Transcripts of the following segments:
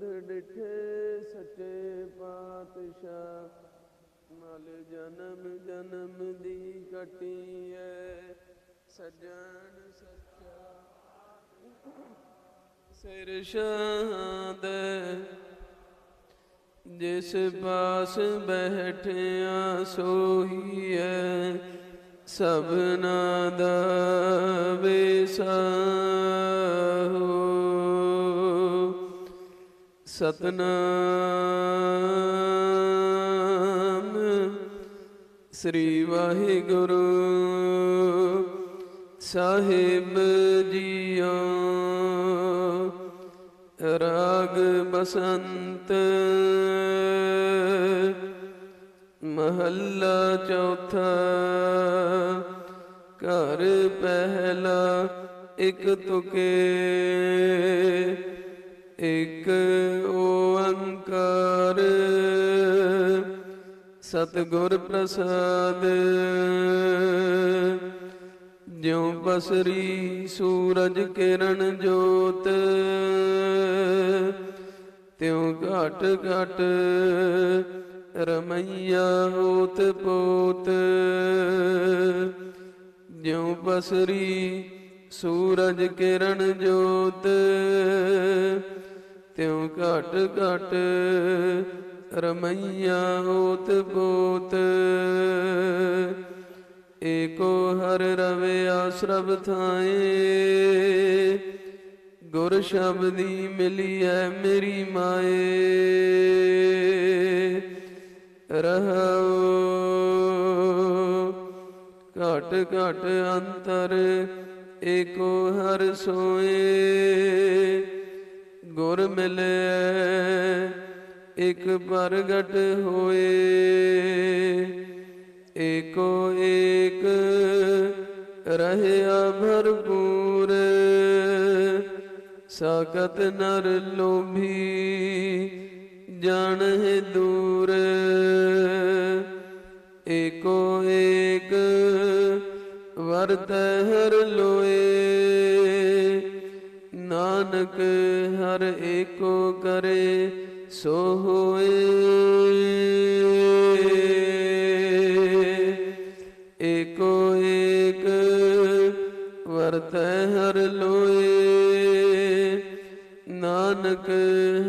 ਤੁਧ ਡਿਠੇ ਸੱਚੇ ਪਾਤਸ਼ਾਹ। ਮਲ ਜਨਮ ਜਨਮ ਦੀ ਕਟੀਐ, ਸਜਣ ਸੱਚਾ। ਸਿਰ ਸ਼ਾਦ ਜਿਸ ਪਾਸ ਬੈਠਿਆ ਸੋਹੀਐ ਸਭਨਾ ਦਾ ਵਿਸਾਹੋ ਸਤਨਾਮ ਸ੍ਰੀ ਵਾਹਿਗੁਰੂ ਸਾਹਿਬ ਜੀਓ। ਰਾਗ ਬਸੰਤ ਮਹੱਲਾ ਚੌਥਾ। ਘਰ ਪਹਿਲਾ ਇੱਕ ਤੁਕੇ। ਇੱਕ ਓੰਕਾਰ। ਸਤਿਗੁਰ ਪ੍ਰਸਾਦ। ਜਿਉ ਬਸਰੀ ਸੂਰਜ ਕਿਰਨ ਜੋਤ। ਤਿਉ ਘਟ ਘਟ ਰਮਈਆ ਹੋਤ ਪੋਤ। ਜਿਉ ਬਸਰੀ ਸੂਰਜ ਕਿਰਨ ਜੋਤ। ਤਿਉ ਘਟ ਘਟ ਰਮਈਆ ਹੋਤ ਬੋਤ ਏਕੋ ਹਰ ਰਵਿਆ ਸਰਬ ਥਾਏ। ਗੁਰ ਸ਼ਬਦੀ ਮਿਲੀਐ ਮੇਰੀ ਮਾਏ। ਰਹੋ ਘਟ ਘਟ ਅੰਤਰ ਏਕੋ ਹਰ ਸੋਏ। ਗੁਰ ਮਿਲੇ, ਇਕ ਪ੍ਰਗਟ ਹੋਏ, ਏਕੋ ਏਕ ਰਹਿਆ ਭਰਪੂਰ ਸਾਕਤ ਨਰ ਲੋਭੀ ਜਾਣਹਿ ਦੂਰ, ਏਕੋ ਏਕ ਵਰਤ ਹਰ ਲੋਏ ਨਾਨਕ ਹਰ ਏਕੋ ਕਰੇ, ਸੋ ਹੋਏ। ਏਕੋ ਏਕ ਵਰਤ ਹਰ ਲੋਏ। ਨਾਨਕ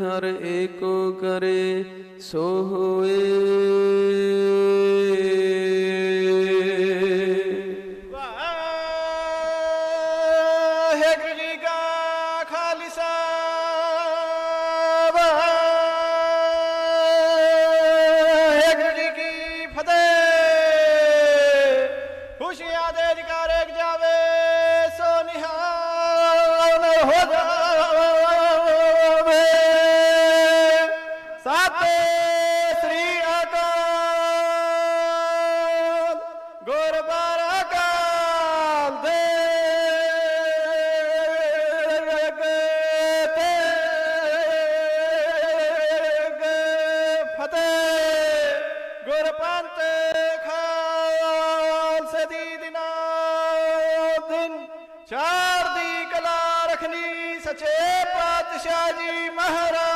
ਹਰ ਏਕੋ ਕਰੇ, ਸੋ ਹੋਏ। ਪੰਥ ਖਾਲਸੇ ਦੀ ਦਿਨਾ ਦਿਨ ਚਾਰ ਦੀ ਕਲਾ ਰਖਣੀ ਸੱਚੇ ਪਾਤਸ਼ਾਹ ਜੀ ਮਹਾਰਾਜ